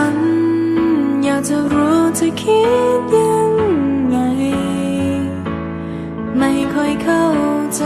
ฉัน อยากจะรู้จะคิดยังไง ไม่ค่อยเข้าใจ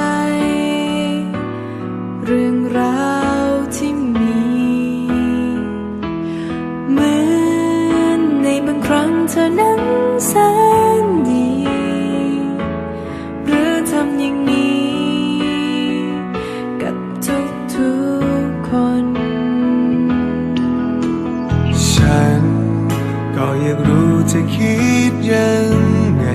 รู้จะคิดยังไง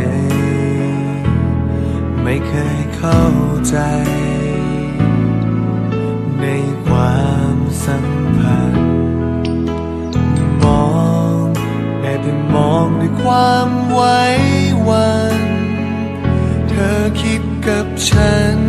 ไม่เคยเข้าใจ ในความสัมพันธ์ มองได้แต่มองด้วยความไว้วัน เธอคิดกับฉันคน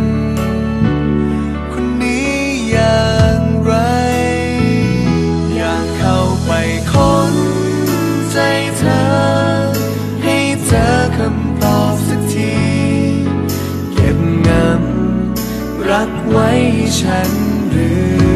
ฉันหรือ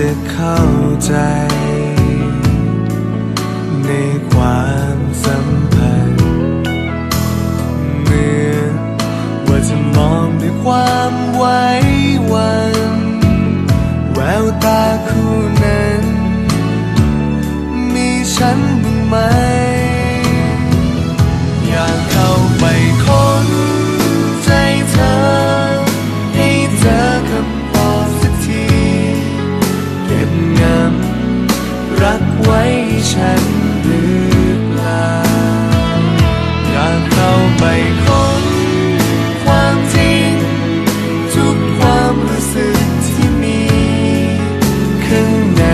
จะเข้าใจ ในความสำ ฉันหรือเปล่า อยากเข้าไปค้นความจริง ทุกความรู้สึกที่มี ข้างใน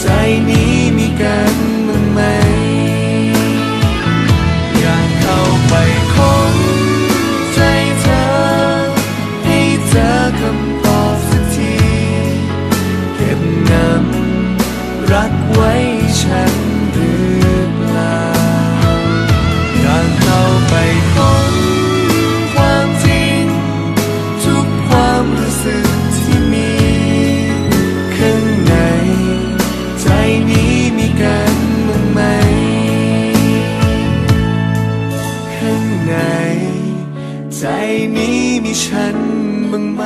ใจนี้ ฉันหรือเปล่าอากเข้าไปค้นความจริง ทุกความรู้สึกที่มีข้างใน ใจนี้มีกันบ้างไหม ข้างใน ใจนี้มีฉันบ้างไหม